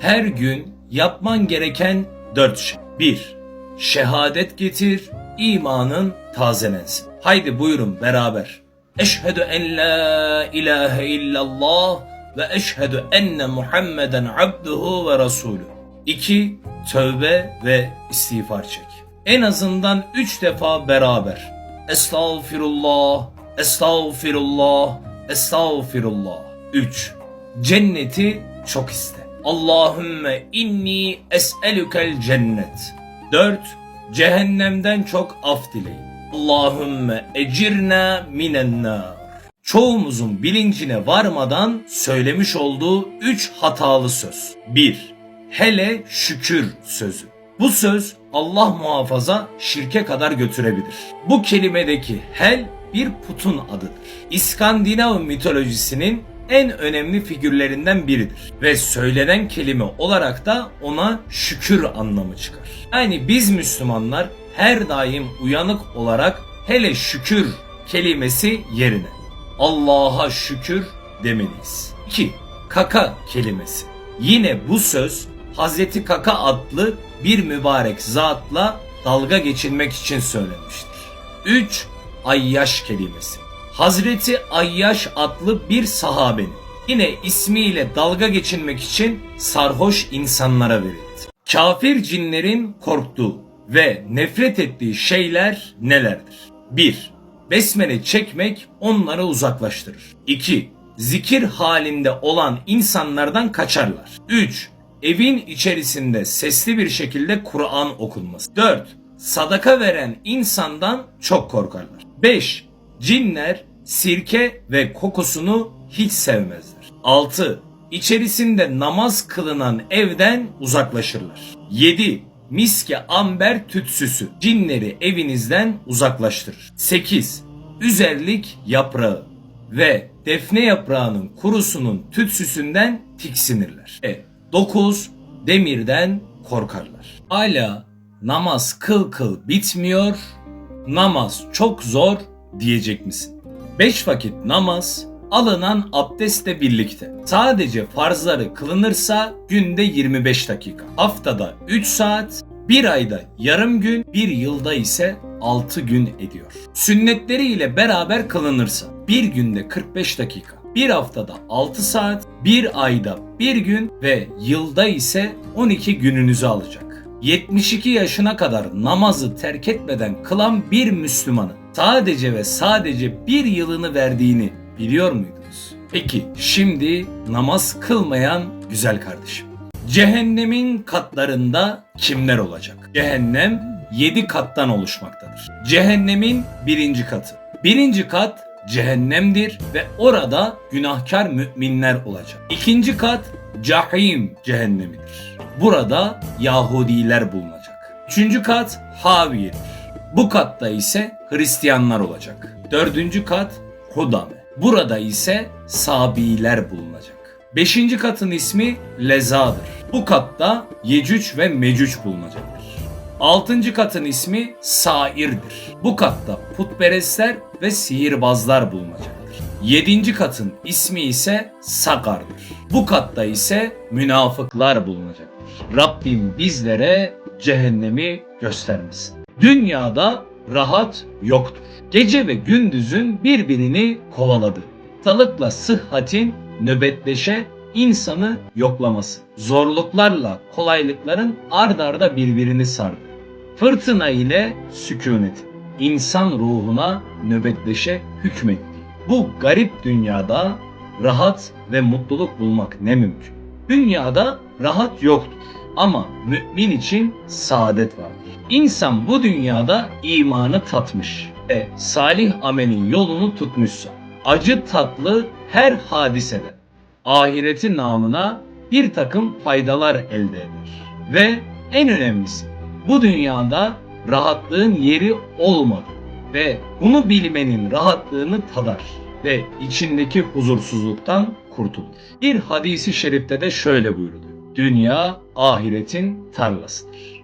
Her gün yapman gereken dört şey. 1. Şehadet getir, imanın tazelensin. Haydi buyurun beraber. Eşhedü en la ilahe illallah ve eşhedü enne Muhammeden abduhu ve rasulü. 2. Tövbe ve istiğfar çek. En azından 3 defa beraber. Estağfirullah, estağfirullah, estağfirullah. 3. Cenneti çok iste. Allahümme inni es'elükel cennet. 4. Cehennemden çok af dileyin. Allahümme ecirna minen nar. Çoğumuzun bilincine varmadan söylemiş olduğu üç hatalı söz. 1. Hele şükür sözü. Bu söz Allah muhafaza şirke kadar götürebilir. Bu kelimedeki hel bir putun adıdır. İskandinav mitolojisinin en önemli figürlerinden biridir ve söylenen kelime olarak da ona şükür anlamı çıkar. Yani biz Müslümanlar her daim uyanık olarak hele şükür kelimesi yerine Allah'a şükür demeliyiz. 2. Kaka kelimesi. Yine bu söz Hazreti Kaka adlı bir mübarek zatla dalga geçilmek için söylenmiştir. 3. Ayyaş kelimesi. Hazreti Ayyaş adlı bir sahabenin yine ismiyle dalga geçilmek için sarhoş insanlara verildi. Kafir cinlerin korktuğu ve nefret ettiği şeyler nelerdir? 1. Besmele çekmek onları uzaklaştırır. 2. Zikir halinde olan insanlardan kaçarlar. 3. Evin içerisinde sesli bir şekilde Kur'an okunması. 4. Sadaka veren insandan çok korkarlar. 5. Cinler sirke ve kokusunu hiç sevmezler. 6. İçerisinde namaz kılınan evden uzaklaşırlar. 7. Miske amber tütsüsü cinleri evinizden uzaklaştırır. 8. Üzerlik yaprağı ve defne yaprağının kurusunun tütsüsünden tiksinirler. E, 9. Demirden korkarlar. Hala namaz kıl kıl bitmiyor, namaz çok zor diyecek misin? 5 vakit namaz alınan abdestle birlikte. Sadece farzları kılınırsa günde 25 dakika. Haftada 3 saat, bir ayda yarım gün, bir yılda ise 6 gün ediyor. Sünnetleri ile beraber kılınırsa bir günde 45 dakika, bir haftada 6 saat, bir ayda bir gün ve yılda ise 12 gününüzü alacak. 72 yaşına kadar namazı terk etmeden kılan bir Müslümanın sadece ve sadece bir yılını verdiğini biliyor muydunuz? Peki şimdi namaz kılmayan güzel kardeşim. Cehennemin katlarında kimler olacak? Cehennem 7 kattan oluşmaktadır. Cehennemin birinci katı. Birinci kat cehennemdir ve orada günahkar müminler olacak. İkinci kat cahim cehennemidir. Burada Yahudiler bulunacak. Üçüncü kat Haviye'dir. Bu katta ise Hristiyanlar olacak. Dördüncü kat Hudame. Burada ise Sabiler bulunacak. Beşinci katın ismi Leza'dır. Bu katta Yecüc ve Mecüc bulunacaktır. Altıncı katın ismi Sair'dir. Bu katta putperestler ve sihirbazlar bulunacaktır. Yedinci katın ismi ise Sakar'dır. Bu katta ise münafıklar bulunacaktır. Rabbim bizlere cehennemi göstermesin. Dünyada rahat yoktur. Gece ve gündüzün birbirini kovaladı. Sağlıkla sıhhatin nöbetleşe insanı yoklaması. Zorluklarla kolaylıkların ard arda birbirini sardı. Fırtına ile sükunet. insan ruhuna nöbetleşe hükmetti. Bu garip dünyada rahat ve mutluluk bulmak ne mümkün. Dünyada rahat yoktur ama mümin için saadet vardır. İnsan bu dünyada imanı tatmış ve salih amelin yolunu tutmuşsa acı tatlı her hadisede ahireti namına bir takım faydalar elde eder. Ve en önemlisi bu dünyada rahatlığın yeri olmadı ve bunu bilmenin rahatlığını tadar ve içindeki huzursuzluktan kurtulur. Bir hadisi şerifte de şöyle buyuruluyor. Dünya ahiretin tarlasıdır.